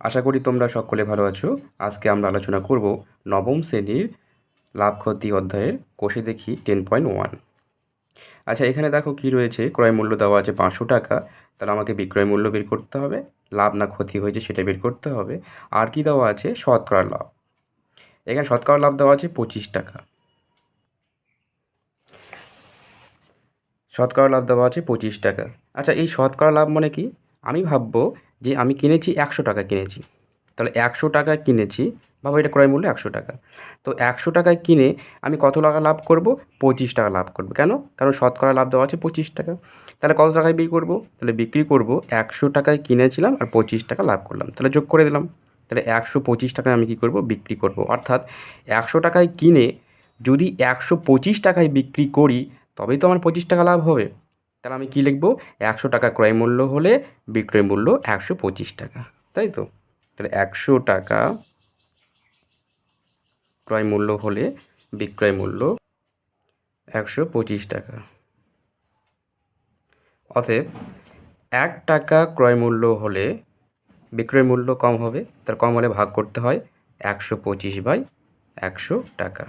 আশা করি তোমরা সকলে ভালো আছো। আজকে আমরা আলোচনা করব নবম শ্রেণির লাভ ক্ষতি অধ্যায়ের কোষে দেখি টেন পয়েন্ট ওয়ান আচ্ছা এখানে দেখো কি রয়েছে? ক্রয় মূল্য দেওয়া আছে পাঁচশো টাকা। তাহলে আমাকে বিক্রয় মূল্য বের করতে হবে। লাভ না ক্ষতি হয়েছে সেটা বের করতে হবে। আর কি দেওয়া আছে? শতকরা লাভ। এখানে শতকরা লাভ দেওয়া আছে পঁচিশ টাকা। শতকরা লাভ দেওয়া আছে পঁচিশ টাকা। আচ্ছা এই শতকরা লাভ মানে কি? আমি ভাববো যে আমি কিনেছি একশো টাকা কিনেছি। তাহলে একশো টাকায় কিনেছি ভাবো এটা ক্রয় মূল্য একশো টাকা। তো একশো টাকায় কিনে আমি কত টাকা লাভ করব? পঁচিশ টাকা লাভ করব। কেন? কারণ শতকরা লাভ দেওয়া আছে পঁচিশ টাকা। তাহলে কত টাকায় বিক্রি করব? তাহলে বিক্রি করব একশো টাকায় কিনেছিলাম আর পঁচিশ টাকা লাভ করলাম। তাহলে যোগ করে দিলাম। তাহলে একশো পঁচিশ টাকায় আমি কী করব? বিক্রি করব। অর্থাৎ একশো টাকায় কিনে যদি একশো পঁচিশ টাকায় বিক্রি করি, তবেই তো আমার পঁচিশ টাকা লাভ হবে। তাহলে আমি কী লিখব? একশো টাকা ক্রয় মূল্য হলে বিক্রয় মূল্য একশো পঁচিশ টাকা, তাই তো? তাহলে একশো টাকা ক্রয় মূল্য হলে বিক্রয় মূল্য একশো পঁচিশ টাকা। অতএব এক টাকা ক্রয় মূল্য হলে বিক্রয় মূল্য কম হবে তার কম হলে ভাগ করতে হয় একশো পঁচিশ বাই একশো টাকা।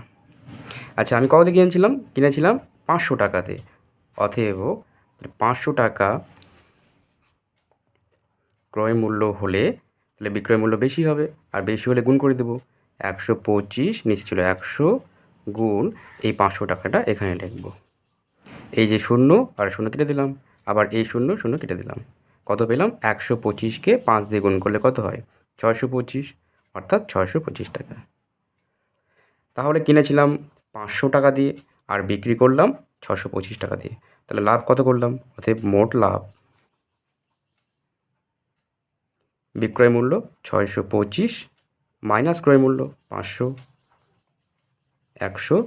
আচ্ছা আমি কত কিনেছিলাম? কিনেছিলাম পাঁচশো টাকাতে। অতএব পাঁচশো টাকা ক্রয় মূল্য হলে তাহলে বিক্রয় মূল্য বেশি হবে। আর বেশি হলে গুণ করে দেবো। একশো পঁচিশ নিচে ছিল একশো গুণ এই পাঁচশো টাকাটা এখানে লিখব। এই যে শূন্য আর শূন্য কেটে দিলাম। আবার এই শূন্য শূন্য কেটে দিলাম। কত পেলাম? একশো পঁচিশকে পাঁচ দিয়ে গুণ করলে কত হয়? ছয়শো পঁচিশ, অর্থাৎ ছয়শো পঁচিশ টাকা। তাহলে কিনেছিলাম পাঁচশো টাকা দিয়ে আর বিক্রি করলাম ছশো পঁচিশ টাকা দিয়ে। তাহলে লাভ কত করলাম? অতএব মোট লাভ বিক্রয় মূল্য ছয়শো পঁচিশ মাইনাস ক্রয় মূল্য পাঁচশো একশো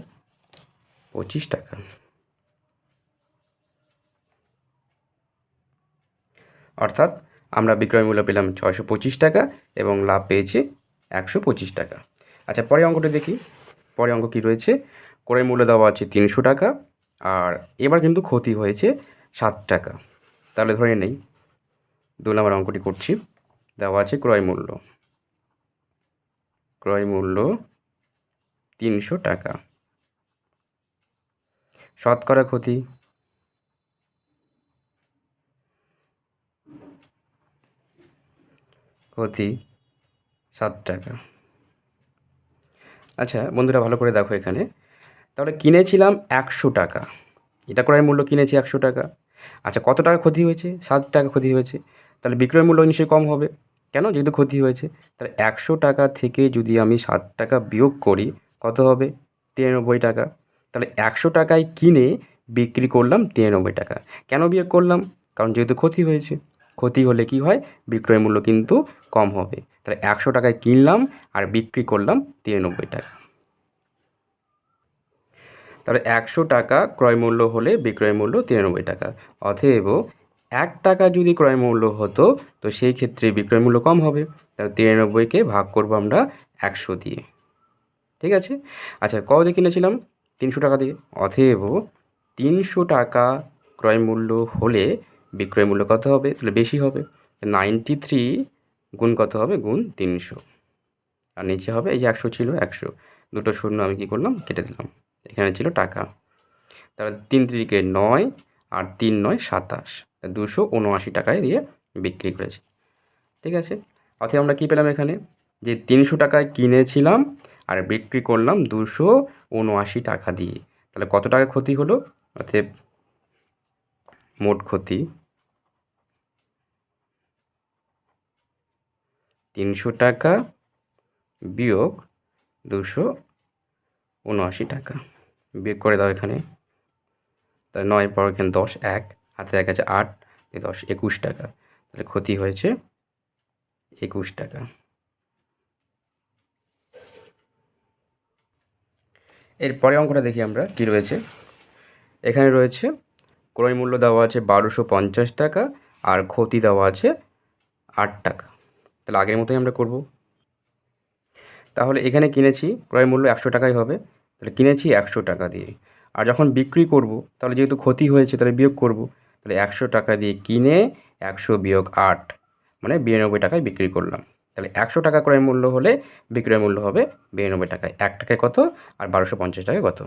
পঁচিশ টাকা। অর্থাৎ আমরা বিক্রয় মূল্য পেলাম ছয়শো পঁচিশ টাকা এবং লাভ পেয়েছি একশো পঁচিশ টাকা। আচ্ছা পরে অঙ্কটা দেখি। পরে অঙ্ক কী রয়েছে? ক্রয় মূল্য দেওয়া আছে তিনশো টাকা আর এবার কিন্তু ক্ষতি হয়েছে সাত টাকা। তাহলে ধরে নেই, দু নম্বর অঙ্কটি করছি। দেওয়া আছে ক্রয় মূল্য। ক্রয় মূল্য তিনশো টাকা। শতকরা ক্ষতি? ক্ষতি সাত টাকা। আচ্ছা বন্ধুরা ভালো করে দেখো এখানে। তাহলে কিনেছিলাম একশো টাকা। এটা ক্রয় মূল্য কিনেছি একশো টাকা। আচ্ছা কত টাকা ক্ষতি হয়েছে? সাত টাকা ক্ষতি হয়েছে। তাহলে বিক্রয় মূল্য নিশ্চয়ই কম হবে। কেন? যেহেতু ক্ষতি হয়েছে। তাহলে একশো টাকা থেকে যদি আমি ষাট টাকা বিয়োগ করি, কত হবে? তিরানব্বই টাকা। তাহলে একশো টাকায় কিনে বিক্রি করলাম তিরানব্বই টাকা। কেন বিয়োগ করলাম? কারণ যেহেতু ক্ষতি হয়েছে। ক্ষতি হলে কি হয়? বিক্রয় মূল্য কিন্তু কম হবে। তাহলে একশো টাকায় কিনলাম আর বিক্রি করলাম তিরানব্বই টাকা। তাহলে একশো টাকা ক্রয় মূল্য হলে বিক্রয় মূল্য তিরানব্বই টাকা। অতএব এক টাকা যদি ক্রয় মূল্য হতো, তো সেই ক্ষেত্রে বিক্রয় মূল্য কম হবে। তাহলে তিরানব্বইকে ভাগ করব আমরা একশো দিয়ে। ঠিক আছে? আচ্ছা কত দিয়ে কিনেছিলাম? তিনশো টাকা দিয়ে। অতএব তিনশো টাকা ক্রয় মূল্য হলে বিক্রয় মূল্য কত হবে? তাহলে বেশি হবে। নাইনটি থ্রি গুণ কত হবে? গুণ তিনশো। আর নিচে হবে এই যে একশো ছিল একশো। দুটো শূন্য আমি কী করলাম? কেটে দিলাম। এখানে ছিল টাকা। তাহলে তিন তিরিকে নয় আর তিন নয় সাতাশ। দুশো উনআশি টাকায় দিয়ে বিক্রি করেছি। ঠিক আছে? অথবা আমরা কী পেলাম এখানে? যে তিনশো টাকায় কিনেছিলাম আর বিক্রি করলাম দুশো উনআশি টাকা দিয়ে। তাহলে কত টাকা ক্ষতি হলো? অতএব মোট ক্ষতি তিনশো টাকা বিয়োগ দুশো উনআশি টাকা। বিয়োগ করে দাও এখানে। তাহলে নয় পর এখানে দশ, এক। হাতে এক আছে আট দশ, একুশ টাকা। তাহলে ক্ষতি হয়েছে একুশ টাকা। এর পরে অঙ্কটা দেখি আমরা, কী রয়েছে? এখানে রয়েছে, ক্রয় মূল্য দেওয়া আছে বারোশো পঞ্চাশ টাকা আর ক্ষতি দেওয়া আছে আট টাকা। তাহলে আগের মতোই আমরা করব। তাহলে এখানে কিনেছি, ক্রয় মূল্য একশো টাকাই হবে। তাহলে কিনেছি একশো টাকা দিয়ে। আর যখন বিক্রি করব, তাহলে যেহেতু ক্ষতি হয়েছে, তাহলে বিয়োগ করব, তাহলে একশো টাকা দিয়ে কিনে একশো বিয়োগ আট মানে বিরানব্বই টাকায় বিক্রি করলাম। তাহলে একশো টাকা ক্রয় মূল্য হলে বিক্রয় মূল্য হবে বিরানব্বই টাকায়। এক টাকায় কত? আর বারোশো পঞ্চাশ টাকায় কত?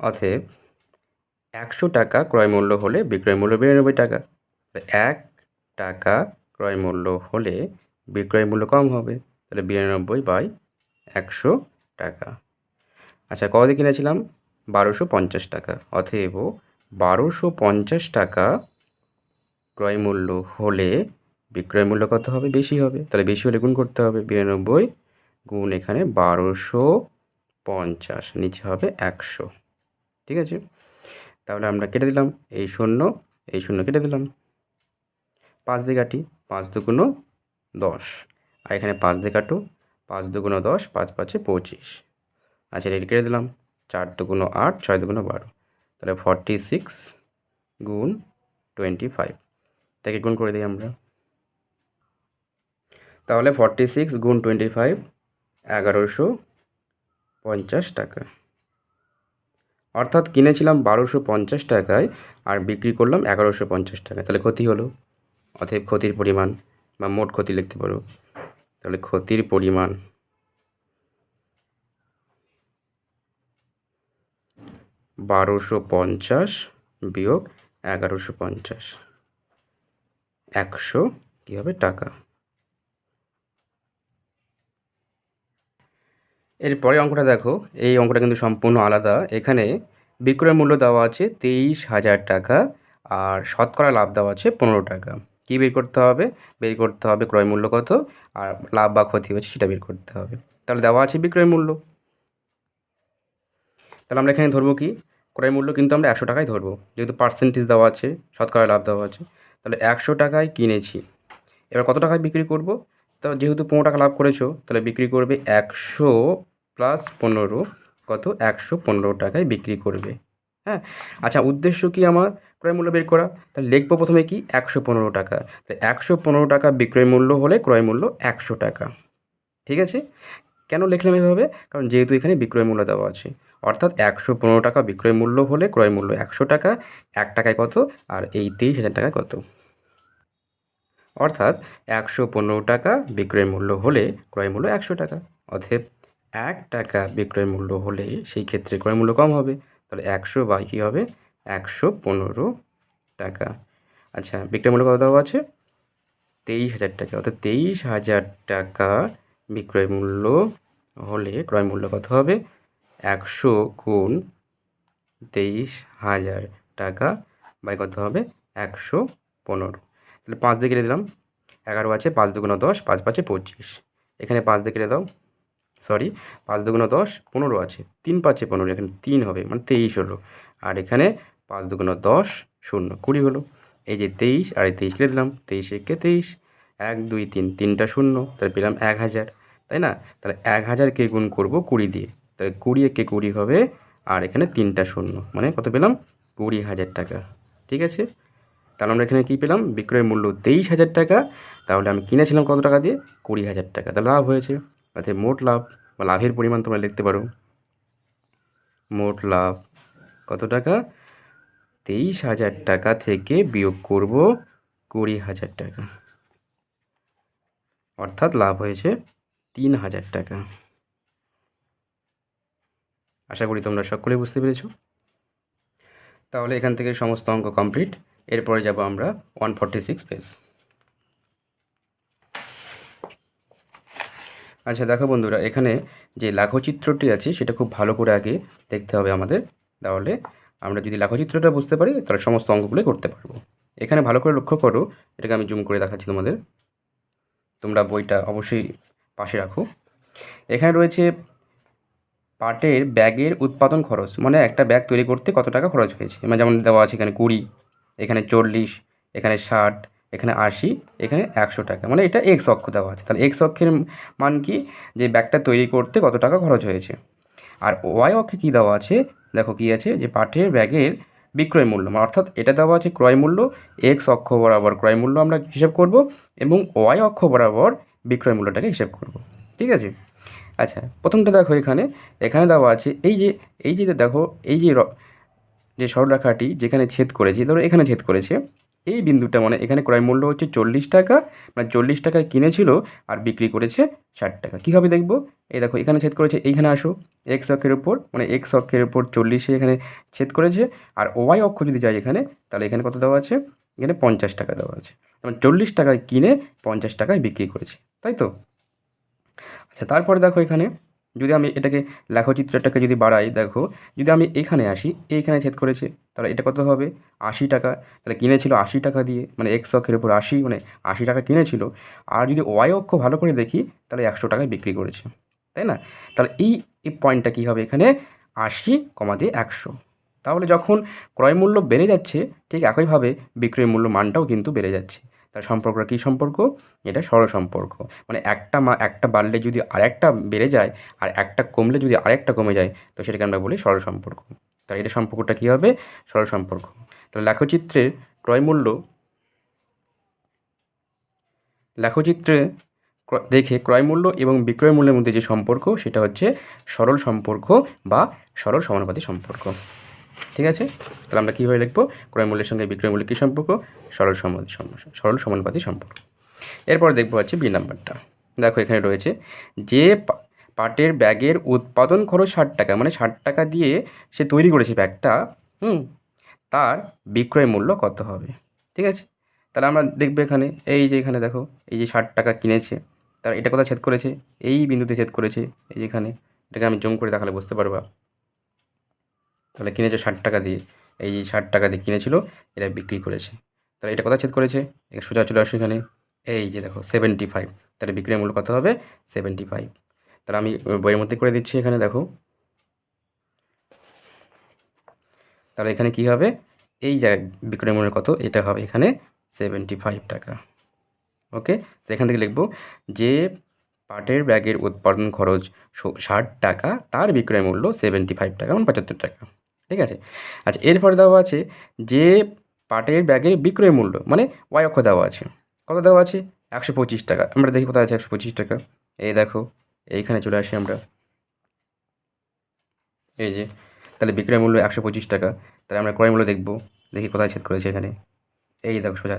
অতএব একশো টাকা ক্রয় মূল্য হলে বিক্রয় মূল্য বিরানব্বই টাকা। এক টাকা ক্রয় মূল্য হলে বিক্রয় মূল্য কম হবে, তাহলে বিরানব্বই বাই একশো টাকা। আচ্ছা কত কিনেছিলাম? বারোশো পঞ্চাশ টাকা। অতএব বারোশো পঞ্চাশ টাকা ক্রয় মূল্য হলে বিক্রয় মূল্য কত হবে? বেশি হবে। তাহলে বেশি হলে গুণ করতে হবে। বিরানব্বই গুণ এখানে বারোশো পঞ্চাশ, নিচে হবে একশো। ঠিক আছে? তাহলে আমরা কেটে দিলাম। এই শূন্য এই শূন্য কেটে দিলাম। পাঁচ দিয়ে কাটি, পাঁচ দুগুণ দশ। আর এখানে পাঁচ দিয়ে কাটো পাঁচ দুগুণ দশ, পাঁচ পাঁচে পঁচিশ। আচ্ছা এটা কেটে দিলাম। চার দুগুণ আট, ছয় দুগুণ বারো। তাহলে ফর্টি সিক্স গুণ টোয়েন্টি ফাইভ তাকে গুণ করে দিই আমরা। তাহলে ফর্টি সিক্স গুণ টোয়েন্টি ফাইভ এগারোশো পঞ্চাশ টাকা। অর্থাৎ কিনেছিলাম বারোশো পঞ্চাশ টাকায় আর বিক্রি করলাম এগারোশো পঞ্চাশ টাকায়। তাহলে ক্ষতি হলো? অতএব ক্ষতির পরিমাণ বা মোট ক্ষতি লিখতে পারো। তাহলে ক্ষতির পরিমাণ। বারোশো পঞ্চাশ বিয়োগ এগারোশো পঞ্চাশ। একশো কী হবে টাকা? এরপরে অঙ্কটা দেখো, এই অঙ্কটা কিন্তু সম্পূর্ণ আলাদা। এখানে বিক্রয় মূল্য দেওয়া আছে তেইশ হাজার টাকা আর শতকরা লাভ দেওয়া আছে পনেরো টাকা। কী বের করতে হবে? বের করতে হবে ক্রয় মূল্য কত? আর লাভ বা ক্ষতি হচ্ছে সেটা বের করতে হবে। তাহলে দেওয়া আছে বিক্রয় মূল্য। তাহলে আমরা এখানে ধরবো কি? ক্রয় মূল্য কিন্তু আমরা একশো টাকায় ধরবো। যেহেতু পার্সেন্টেজ দেওয়া আছে, শতকরা লাভ দেওয়া আছে। তাহলে একশো টাকায় কিনেছি। এবার কত টাকায় বিক্রি করব? তো যেহেতু পনেরো টাকা লাভ করেছ, তাহলে বিক্রি করবে একশো প্লাস পনেরো। কত? একশো পনেরো টাকায় বিক্রি করবে। হ্যাঁ? আচ্ছা উদ্দেশ্য কি আমার? ক্রয় মূল্য বের করা, তাহলে লিখব প্রথমে কি? একশো পনেরো টাকা। তো একশো পনেরো টাকা বিক্রয় মূল্য হলে ক্রয় মূল্য একশো টাকা। ঠিক আছে? কেন লিখলাম এভাবে? কারণ যেহেতু এখানে বিক্রয় মূল্য দেওয়া আছে। অর্থাৎ একশো পনেরো টাকা বিক্রয় মূল্য হলে ক্রয় মূল্য একশো টাকা, এক টাকায় কত? আর এই তেইশ হাজার টাকায় কত? অর্থাৎ একশো পনেরো টাকা বিক্রয় মূল্য হলে ক্রয় মূল্য একশো টাকা। অতএব এক টাকা বিক্রয় মূল্য হলে সেই ক্ষেত্রে ক্রয় মূল্য কম হবে। তাহলে একশো বাই কী হবে? একশো পনেরো টাকা। আচ্ছা বিক্রয় মূল্য কত দেওয়া আছে? তেইশ হাজার টাকা। অর্থাৎ তেইশ হাজার টাকা বিক্রয় মূল্য হলে ক্রয় মূল্য কত হবে? একশো গুণ তেইশ হাজার টাকা বাই কত হবে? একশো পনেরো। তাহলে পাঁচ দিয়ে কেটে দিলাম। এগারো আছে, পাঁচ দুগুণ দশ, পাঁচ পাঁচে পঁচিশ। এখানে পাঁচ দিয়ে কেটে দাও। সরি, পাঁচ দুগুণ দশ, পনেরো আছে। তিন পাঁচে পনেরো, এখানে তিন হবে মানে তেইশ হলো। আর এখানে পাঁচ দুগুণ দশ শূন্য। কুড়ি হলো। এই যে তেইশ, আর এই তেইশ কেটে দিলাম, তেইশ একে তেইশ, এক, দুই, তিন, তিনটা শূন্য, তাহলে পেলাম এক হাজার। তাই না? তাহলে এক হাজারকে গুণ করব কুড়ি দিয়ে। তাহলে কুড়ি একে কুড়ি হবে, আর এখানে তিনটা শূন্য। মানে কত পেলাম? কুড়ি হাজার টাকা। ঠিক আছে? তাহলে আমরা এখানে কী পেলাম? বিক্রয় মূল্য তেইশ হাজার টাকা। তাহলে আমি কিনেছিলাম কত টাকা দিয়ে? কুড়ি হাজার টাকা। তাহলে লাভ হয়েছে। অর্থাৎ মোট লাভ বা লাভের পরিমাণ তোমরা লিখতে পারো। মোট লাভ কত টাকা? তেইশ হাজার টাকা থেকে বিয়োগ করব কুড়ি হাজার টাকা। অর্থাৎ লাভ হয়েছে তিন হাজার টাকা। আশা করি তোমরা সকলেই বুঝতে পেরেছ। তাহলে এখান থেকে সমস্ত অঙ্ক কমপ্লিট। এরপরে যাব আমরা ওয়ান ফর্টি সিক্স পেজ। আচ্ছা দেখো বন্ধুরা, এখানে যে লাঘচিত্রটি আছে, সেটা খুব ভালো করে আগে দেখতে হবে আমাদের। তাহলে আমরা যদি লেখচিত্রটা বুঝতে পারি, তাহলে সমস্ত অঙ্কগুলো করতে পারব। এখানে ভালো করে লক্ষ্য করো, এটাকে আমি জুম করে দেখাচ্ছি তোমাদের। তোমরা বইটা অবশ্যই পাশে রাখো। এখানে রয়েছে পাটের ব্যাগের উৎপাদন খরচ মানে একটা ব্যাগ তৈরি করতে কত টাকা খরচ হয়েছে? মানে যেমন দেওয়া আছে এখানে কুড়ি, এখানে চল্লিশ, এখানে ষাট, এখানে আশি, এখানে একশো টাকা। মানে এটা এক্স অক্ষ দেওয়া আছে। তাহলে এক্স অক্ষের মান কি? যে ব্যাগটা তৈরি করতে কত টাকা খরচ হয়েছে? আর ওয়াই অক্ষে কী দেওয়া আছে? দেখো কি আছে? যে পাঠের ব্যাগের বিক্রয় মূল্য মানে অর্থাৎ এটা দেওয়া আছে ক্রয় মূল্য এক্স অক্ষ বরাবর ক্রয় মূল্য আমরা হিসেব করব এবং ওয়াই অক্ষ বরাবর বিক্রয় মূল্যটাকে হিসাব করব। ঠিক আছে? আচ্ছা প্রথমটা দেখো এখানে। এখানে দেওয়া আছে এই যে এই যে দেখো, এই যে যে সরলরেখাটি যেখানে ছেদ করেছে, ধরো এখানে ছেদ করেছে এই বিন্দুটা মানে এখানে ক্রয় মূল্য হচ্ছে চল্লিশ টাকা মানে চল্লিশ টাকায় কিনেছিল আর বিক্রি করেছে ষাট টাকা। কী হবে দেখব? এই দেখো, এখানে ছেদ করেছে, এইখানে আসো। এক্স অক্ষের উপর মানে এক্স অক্ষের উপর চল্লিশে এখানে ছেদ করেছে। আর ওয়াই অক্ষ যদি যায় এখানে, তাহলে এখানে কত দেওয়া আছে? এখানে পঞ্চাশ টাকা দেওয়া আছে। মানে চল্লিশ টাকায় কিনে পঞ্চাশ টাকায় বিক্রি করেছে, তাই তো? আচ্ছা তারপরে দেখো এখানে যদি আমি এটাকে লেখচিত্রটাকে যদি বাড়াই, দেখো, যদি আমি এখানে আসি এইখানে ছেদ করেছে, তাহলে এটা কত হবে? আশি টাকা। তাহলে কিনেছিল আশি টাকা দিয়ে মানে এক্স অক্ষের উপর আশি মানে আশি টাকা কিনেছিল। আর যদি ওয়াই অক্ষ ভালো করে দেখি, তাহলে একশো টাকায় বিক্রি করেছে। তাই না? তাহলে এই পয়েন্টটা কী হবে এখানে? আশি কমা দিয়ে একশো। তাহলে যখন ক্রয় মূল্য বেড়ে যাচ্ছে, ঠিক একইভাবে বিক্রয় মূল্য মানটাও কিন্তু বেড়ে যাচ্ছে। তার সম্পর্কটা কী সম্পর্ক? এটা সরল সম্পর্ক মানে একটা মা, একটা বাড়লে যদি আরেকটা বেড়ে যায়, আর একটা কমলে যদি আরেকটা কমে যায়, তো সেটাকে আমরা বলি সরল সম্পর্ক তাহলে এটা সম্পর্কটা কী হবে? সরল সম্পর্ক তাহলে লেখচিত্রের ক্রয় মূল্য লেখচিত্রে দেখে ক্রয় মূল্য এবং বিক্রয় মূল্যের মধ্যে যে সম্পর্ক, সেটা হচ্ছে সরল সম্পর্ক বা সরল সমানুপাতিক সম্পর্ক। ঠিক আছে? তাহলে আমরা কীভাবে লিখব? ক্রয় মূল্যের সঙ্গে বিক্রয় মূল্যের কী সম্পর্ক? সরল সম্পর্ক সরল সমানুপাতিক সম্পর্ক। এরপর দেখব হচ্ছে বি নাম্বারটা। দেখো, এখানে রয়েছে যে পাটের ব্যাগের উৎপাদন খরচ ষাট টাকা মানে ষাট টাকা দিয়ে সে তৈরি করেছে ব্যাগটা, হুম? তার বিক্রয় মূল্য কত হবে? ঠিক আছে? তাহলে আমরা দেখব এখানে, এই যে এখানে দেখো, এই যে ষাট টাকা কিনেছে, তার এটা কোথায় ছেদ করেছে? এই বিন্দুতে ছেদ করেছে, এই যেখানে এটাকে আমি জম করে দেখালে বুঝতে পারবা। তাহলে কিনেছে ষাট টাকা দিয়ে। এই যে ষাট টাকা দিয়ে কিনেছিল, এটা বিক্রি করেছে। তাহলে এটা কোথায় ছেদ করেছে? সোজা চলে আসে এখানে। এই যে দেখো সেভেন্টি ফাইভ তাহলে বিক্রয় মূল্য কত হবে? সেভেন্টি ফাইভ তাহলে আমি বইয়ের মধ্যে করে দিচ্ছি এখানে, দেখো। তাহলে এখানে কি হবে? এই জায়গায় বিক্রয় মূল্য কত? এটা হবে এখানে সেভেন্টি ফাইভ টাকা। ওকে? তো এখান থেকে লিখব, যে পাটের ব্যাগের উৎপাদন খরচ ষাট টাকা, তার বিক্রয় মূল্য সেভেন্টি ফাইভ টাকা মানে পঁচাত্তর টাকা। ঠিক আছে? আচ্ছা এরপরে দেওয়া আছে যে পাটের ব্যাগের বিক্রয় মূল্য মানে ওয়াই অক্ষ দেওয়া আছে। কত দেওয়া আছে? একশো পঁচিশ টাকা। আমরা দেখি কোথায় আছে একশো পঁচিশ টাকা। এই দেখো, এইখানে চলে আসি আমরা। এই যে, তাহলে বিক্রয় মূল্য একশো পঁচিশ টাকা। তাহলে আমরা ক্রয় মূল্য দেখব। দেখি কোথায় ছেদ করেছে এখানে। এই দেখো সোজা।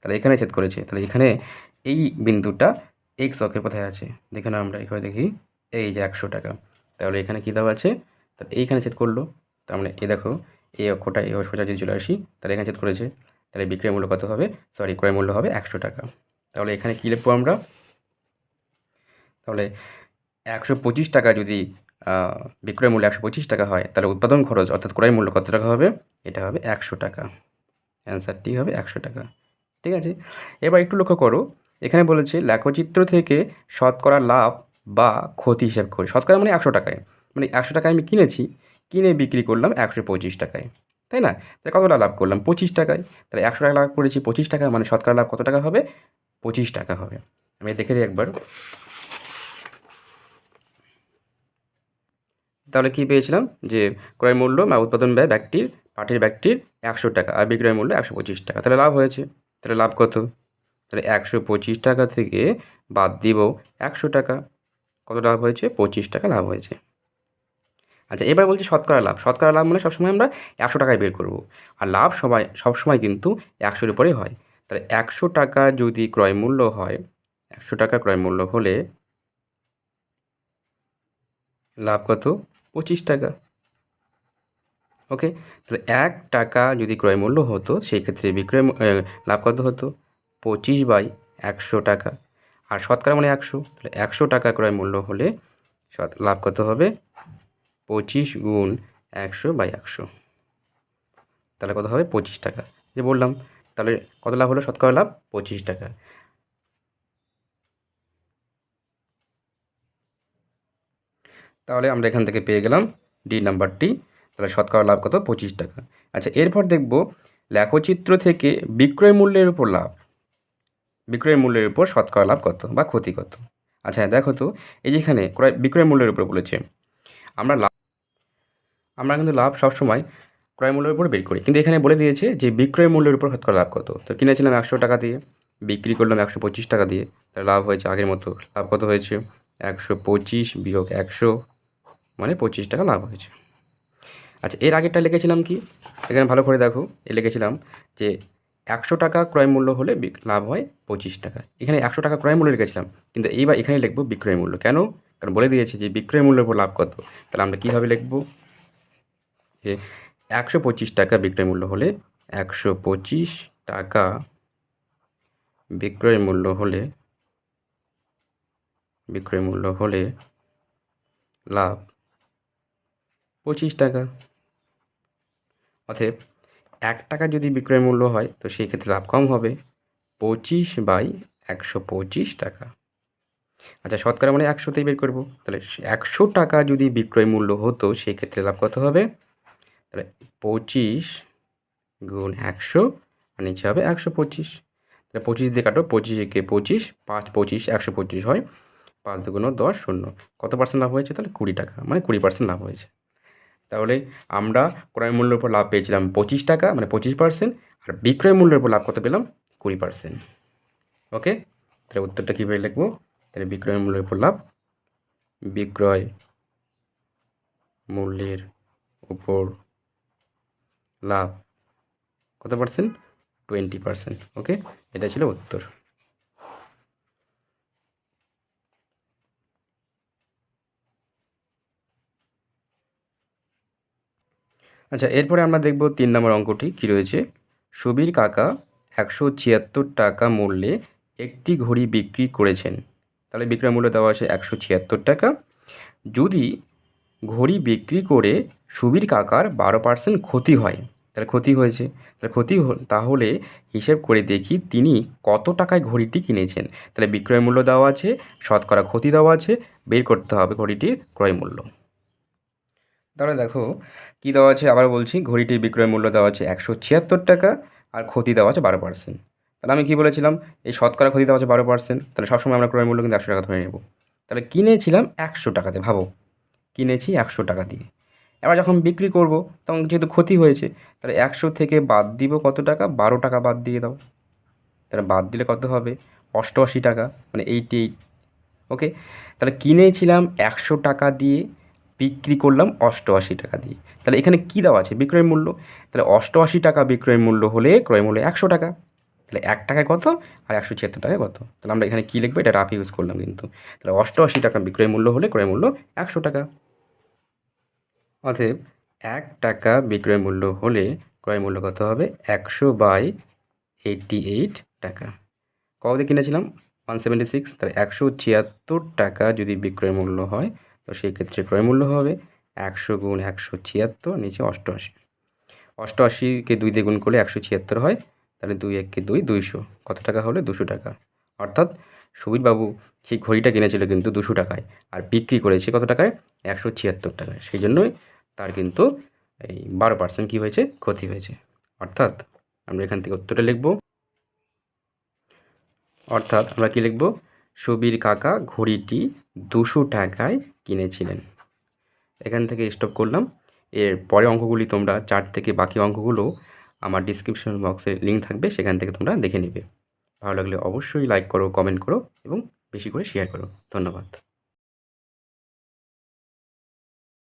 তাহলে এখানে ছেদ করেছে। তাহলে এখানে এই বিন্দুটা এক্স অক্ষের কোথায় আছে। দেখে না আমরা এখানে দেখি। এই যে একশো টাকা। তাহলে এখানে কী দেওয়া আছে? তাহলে এইখানে ছেদ করল। তার মানে এই দেখো, এই অক্ষটা এই সোজা যদি চলে আসি, তাহলে এখানে ছেদ করেছে, তাহলে বিক্রয় মূল্য কত হবে? সরি ক্রয় মূল্য হবে একশো টাকা। তাহলে এখানে কী লিখব আমরা? তাহলে একশো পঁচিশ টাকা যদি বিক্রয় মূল্য একশো পঁচিশ টাকা হয়, তাহলে উৎপাদন খরচ অর্থাৎ ক্রয় মূল্য কত টাকা হবে? এটা হবে একশো টাকা। অ্যান্সারটি হবে একশো টাকা। ঠিক আছে? এবার একটু লক্ষ্য করো, এখানে বলেছে, লেখচিত্র থেকে শতকরা লাভ বা ক্ষতি হিসাব করি। শতকরা মানে একশো টাকায়। মানে একশো টাকায় আমি কিনেছি কিনে বিক্রি করলাম একশো পঁচিশ টাকায়, তাই না? তাহলে কতটা লাভ করলাম? পঁচিশ টাকায়। তাহলে একশো টাকা লাভ করেছি পঁচিশ টাকা মানে শতকরা লাভ কত টাকা হবে? পঁচিশ টাকা হবে। আমি দেখে দিই একবার। তাহলে কী পেয়েছিলাম? যে ক্রয় মূল্য বা উৎপাদন ব্যয় ব্যক্তির, পাটের ব্যক্তির একশো টাকা আর বিক্রয় মূল্য একশো পঁচিশ টাকা। তাহলে লাভ হয়েছে। তাহলে লাভ কত? তাহলে একশো পঁচিশ টাকা থেকে বাদ দিব একশো টাকা। কত লাভ হয়েছে? পঁচিশ টাকা লাভ হয়েছে। আচ্ছা এবার বলছি শতকরা লাভ। শতকরা লাভ মানে সবসময় আমরা একশো টাকায় বের করব। আর লাভ সবাই, সবসময় কিন্তু একশোর উপরে হয়। তাহলে একশো টাকা যদি ক্রয় মূল্য হয়, একশো টাকা ক্রয় মূল্য হলে লাভ কত? পঁচিশ টাকা। ওকে? তাহলে এক টাকা যদি ক্রয় মূল্য হতো, সেই ক্ষেত্রে বিক্রয় লাভ কত হতো? পঁচিশ বাই একশো টাকা। আর শতকরা মানে একশো। তাহলে একশো টাকা ক্রয় মূল্য হলে লাভ কত হবে? পঁচিশ গুণ একশো বাই একশো। তাহলে কত হবে? পঁচিশ টাকা। যে বললাম, তাহলে কত লাভ হলো? শতকরা লাভ পঁচিশ টাকা। তাহলে আমরা এখান থেকে পেয়ে গেলাম ডি নাম্বারটি। তাহলে শতকরা লাভ কত? পঁচিশ টাকা। আচ্ছা এরপর দেখব লেখচিত্র থেকে বিক্রয় মূল্যের উপর লাভ। বিক্রয় মূল্যের উপর শতকরা লাভ কত বা ক্ষতি কত? আচ্ছা দেখো তো, এই যেখানে ক্রয় বিক্রয় মূল্যের উপর বলেছে। আমরা লাভ আমরা কিন্তু লাভ সবসময় ক্রয় মূল্যের উপর বের করি। কিন্তু এখানে বলে দিয়েছে যে বিক্রয় মূল্যের উপর শতকরা লাভ কত? তো কিনেছিলাম একশো টাকা দিয়ে, বিক্রি করলাম একশো পঁচিশ টাকা দিয়ে তাহলে লাভ হয়েছে আগের মতো। লাভ কত হয়েছে? একশো পঁচিশ বিয়োগ একশো মানে পঁচিশ টাকা লাভ হয়েছে। আচ্ছা এর আগেরটা লিখেছিলাম কি? এখানে ভালো করে দেখো, এ লিখেছিলাম যে একশো টাকা ক্রয় মূল্য হলে লাভ হয় পঁচিশ টাকা। এখানে একশো টাকা ক্রয় মূল্য লিখেছিলাম, কিন্তু এইবার এখানে লিখব বিক্রয় মূল্য। কেন? কারণ বলে দিয়েছে যে বিক্রয় মূল্যের উপর লাভ কত? তাহলে আমরা কীভাবে লিখব? একশো পঁচিশ টাকা বিক্রয় মূল্য হলে একশো পঁচিশ টাকা বিক্রয় মূল্য হলে, বিক্রয় মূল্য হলে লাভ পঁচিশ টাকা। অতএব এক টাকা যদি বিক্রয় মূল্য হয়, তো সেই ক্ষেত্রে লাভ কম হবে পঁচিশ বাই একশো পঁচিশ টাকা। আচ্ছা শতকরা মানে একশোতেই বের করব। তাহলে একশো টাকা যদি বিক্রয় মূল্য হতো, সেই ক্ষেত্রে লাভ কত হবে? তাহলে পঁচিশ গুণ একশো, আর নিচে হবে একশো পঁচিশ। তাহলে পঁচিশ দিয়ে কাটো, পঁচিশ একে পঁচিশ, পাঁচ পঁচিশ, একশো পঁচিশ হয়, পাঁচ দুগুণ দশ শূন্য। কত পার্সেন্ট লাভ হয়েছে? তাহলে কুড়ি টাকা মানে কুড়ি পার্সেন্ট লাভ হয়েছে। তাহলে আমরা ক্রয় মূল্যের উপর লাভ পেয়েছিলাম পঁচিশ টাকা মানে পঁচিশ পার্সেন্ট আর বিক্রয় মূল্যের উপর লাভ কত পেলাম? কুড়ি পার্সেন্ট ওকে? তাহলে উত্তরটা কীভাবে লিখব? তাহলে বিক্রয় মূল্যের উপর লাভ, বিক্রয় মূল্যের উপর লাভ কত পার্সেন্ট টোয়েন্টি পার্সেন্ট ওকে এটা ছিল উত্তর। আচ্ছা এরপরে আমরা দেখব তিন নম্বর অঙ্কটি কী রয়েছে। সুবীর কাকা একশো ছিয়াত্তর টাকা মূল্যে একটি ঘড়ি বিক্রি করেছেন। তাহলে বিক্রয় মূল্য দেওয়া আছে একশো ছিয়াত্তর টাকা। যদি ঘড়ি বিক্রি করে সুবীর কাকার বারো পার্সেন্ট ক্ষতি হয় তাহলে ক্ষতি হয়েছে। তাহলে ক্ষতি তাহলে হিসেব করে দেখি তিনি কত টাকায় ঘড়িটি কিনেছেন। তাহলে বিক্রয় মূল্য দেওয়া আছে, শতকরা ক্ষতি দেওয়া আছে, বের করতে হবে ঘড়িটির ক্রয় মূল্য। তাহলে দেখো, কী দেওয়া আছে? আবার বলছি, ঘড়িটির বিক্রয় মূল্য দেওয়া আছে একশো ছিয়াত্তর টাকা আর ক্ষতি দেওয়া আছে বারো পার্সেন্ট তাহলে আমি কী বলেছিলাম? এই শতকরা ক্ষতি দেওয়া আছে বারো পার্সেন্ট তাহলে সবসময় আমরা ক্রয় মূল্য কিন্তু একশো টাকা ধরে নেব। তাহলে কিনেছিলাম একশো টাকাতে ভাবো। কিনেছি একশো টাকা দিয়ে। এবার যখন বিক্রি করব, তখন যেহেতু ক্ষতি হয়েছে, তাহলে একশো থেকে বাদ দিব কত টাকা? বারো টাকা বাদ দিয়ে দাও। তাহলে বাদ দিলে কত হবে? অষ্টআশি টাকা মানে এইটি এইট ওকে তাহলে কিনেছিলাম একশো টাকা দিয়ে, বিক্রি করলাম অষ্টআশি টাকা দিয়ে। তাহলে এখানে কী দেওয়া আছে? বিক্রয় মূল্য। তাহলে অষ্টআশি টাকা বিক্রয় মূল্য হলে ক্রয় মূল্য একশো টাকা। তাহলে এক টাকায় কত? আর একশো ছিয়াত্তর টাকায় কত? তাহলে আমরা এখানে কী লিখব? এটা রাফ ইউজ করলাম কিন্তু। তাহলে অষ্টআশি টাকা বিক্রয় মূল্য হলে ক্রয় মূল্য একশো টাকা। অতএব এক টাকা বিক্রয় মূল্য হলে ক্রয় মূল্য কত হবে? একশো বাই এইটটি এইট টাকা কবে কিনেছিলাম? ওয়ান সেভেন্টি সিক্স তাহলে একশো ছিয়াত্তর টাকা যদি বিক্রয় মূল্য হয়, তো সেই ক্ষেত্রে ক্রয় মূল্য হবে একশো গুণ একশো ছিয়াত্তর, নিচে অষ্টআশি। অষ্টআশিকে দুই দিয়ে গুণ করলে একশো ছিয়াত্তর হয়, তাহলে দুই এককে দুই, দুইশো। কত টাকা হলে? দুশো টাকা। অর্থাৎ সুবীরবাবু সেই ঘড়িটা কিনেছিল কিন্তু দুশো টাকায়, আর বিক্রি করেছে কত টাকায়? একশো ছিয়াত্তর টাকায়। সেই জন্যই তার কিন্তু এই বারো পার্সেন্ট কী হয়েছে? ক্ষতি হয়েছে। অর্থাৎ আমরা এখান থেকে উত্তরটা লিখব। অর্থাৎ আমরা কী লিখব? সুবীর কাকা ঘড়িটি দুশো টাকায় কিনেছিলেন। এখান থেকে স্টপ করলাম। এর পরে অঙ্কগুলি তোমরা চার থেকে বাকি অঙ্কগুলো আমার ডিসক্রিপশন বক্সে লিঙ্ক থাকবে, সেখান থেকে তোমরা দেখে নেবে। ভালো লাগলে অবশ্যই লাইক করো কমেন্ট করো এবং বেশি করে শেয়ার করো। ধন্যবাদ।